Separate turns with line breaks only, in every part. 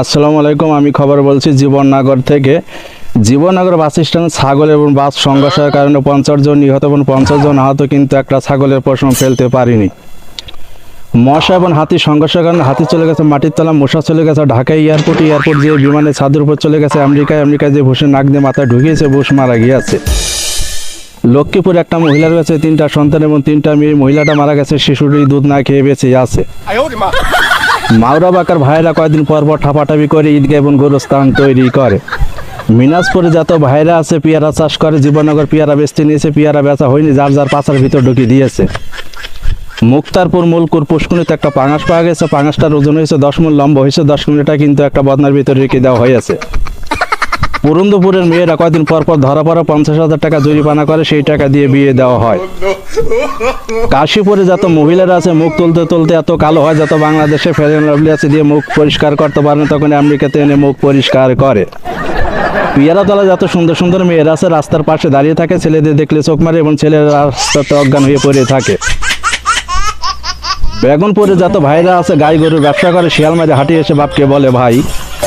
আসসালামু আলাইকুম, আমি খবর বলছি জীবননগর থেকে। জীবননগর বাস স্ট্যান্ড ছাগল এবং বাস সংঘর্ষের কারণে পঞ্চাশ জন নিহত এবং পঞ্চাশ জন আহত, কিন্তু একটা ছাগলের প্রশ্ন ফেলতে পারিনি। মশা এবং হাতি সংঘর্ষের কারণে হাতি চলে গেছে মাটির তলা, মশা চলে গেছে ঢাকা এয়ারপোর্ট এয়ারপোর্ট যে বিমানের ছাদের উপর চলে গেছে আমেরিকায় আমেরিকায় যে ভুষে নাক দিয়ে মাথা ঢুকিয়েছে বুশ মারা গিয়েছে। লক্ষ্মীপুরে একটা মহিলার রয়েছে, তিনটা সন্তান এবং তিনটা মেয়ে, মহিলাটা মারা গেছে, শিশুটি দুধ না খেয়ে বেঁচে আছে। মাওরা বাকার ভাইরা কয়েকদিন পর পর ঠাপাঠাপি করে ঈদগাহ এবং গোরস্থান তৈরি করে। মিনাজপুরে যত ভাইরা আছে, পেয়ারা চাষ করে জীবনগর পেয়ারা বেচতে নিয়েছে, পেয়ারা বেচা হয়নি, যার যার পাচার ভিতর ঢুকিয়ে দিয়েছে। মুক্তারপুর, মুলকুর পুষ্কুনিতে একটা পাঙাশ পাওয়া গেছে, পাঙাশটার ওজন হয়েছে দশ মূল লম্বা হয়েছে, দশ মিনিটটা কিন্তু একটা বদনার ভিতরে রেখে দেওয়া হয়েছে। পুরন্দপুরের মেয়েরা কয়দিন পর পর ধরা পড়া পঞ্চাশ হাজার টাকা জরিমানা করে, সেই টাকা দিয়ে বিয়ে দেওয়া হয়। কাশীপুরে যত মহিলারা আছে, মুখ তুলতে তুলতে এত কালো হয়, যত বাংলাদেশে ফেরেন লাভলি আছে, দিয়ে মুখ পরিষ্কার করতে পারে না তখন আমেরিকাতে এনে মুখ পরিষ্কার করে। পিয়ারা পিয়ারাতলা যত সুন্দর সুন্দর মেয়েরা আছে, রাস্তার পাশে দাঁড়িয়ে থাকে, ছেলেদের দেখলে চোখ মারে এবং ছেলেরা রাস্তাতে অজ্ঞান হয়ে পড়ে থাকে। বেগুনপুরে যত ভাইরা আছে, গাই গরুর ব্যবসা করে, শিয়াল মাঝে হাঁটিয়ে এসে বাপকে বলে, ভাই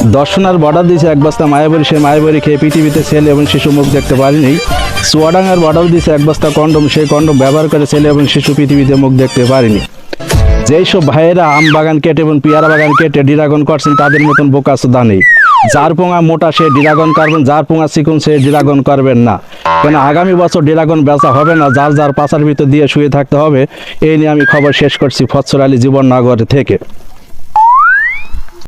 দর্শনার বর্ডার দিয়েছে এক বস্তা মায়াবরি সেই মায়াবরি খেয়ে পৃথিবীতে ছেলে এবং শিশু মুখ দেখতে পারেনি। চুয়াডাঙ্গার বর্ডার দিয়েছে এক বস্তা কন্ডম। সেই কন্ডম ব্যবহার করে ছেলে এবং শিশু পৃথিবীতে মুখ দেখতে পারিনি। যেই সব ভাইয়েরা আম বাগান কেটে এবং পেয়ারা বাগান কেটে ডিরাগন করছেন, তাদের মতন বোকা সুদা নেই। যার পোঙা মোটা সে ডিরাগন করবেন যার পোঙা চিকুন সে ডিরাগন করবেন না। কেন আগামী বছর ডিরাগন বেচা হবে না? যার যার পাশার ভিতর দিয়ে শুয়ে থাকতে হবে, এই নিয়ে আমি খবর শেষ করছি ফৎসর আলী জীবননগর থেকে।